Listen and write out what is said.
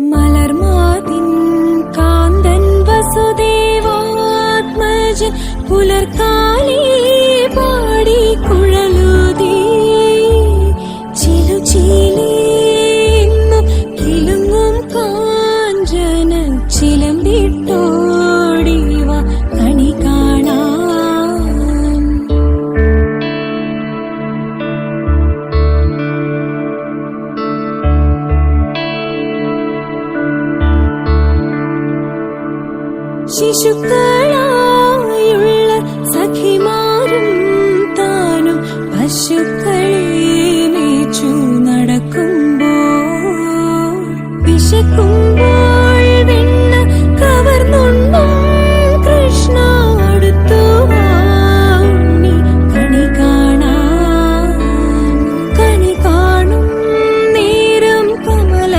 മലർമാതിൻ കാന്തൻ വസുദേവാത്മജൻ പുലർക്കാലേ പാടി കുഴലുതീ. ചിലുചീലേന്നു കിലുങ്ങും കാഞ്ചന ചിലമ്പിട്ടോടിവ ശിശുക്കളായുള്ള സഖിമാരും താനും. പശുക്കളെ നീച്ചു നടക്കുമ്പോ വിശക്കും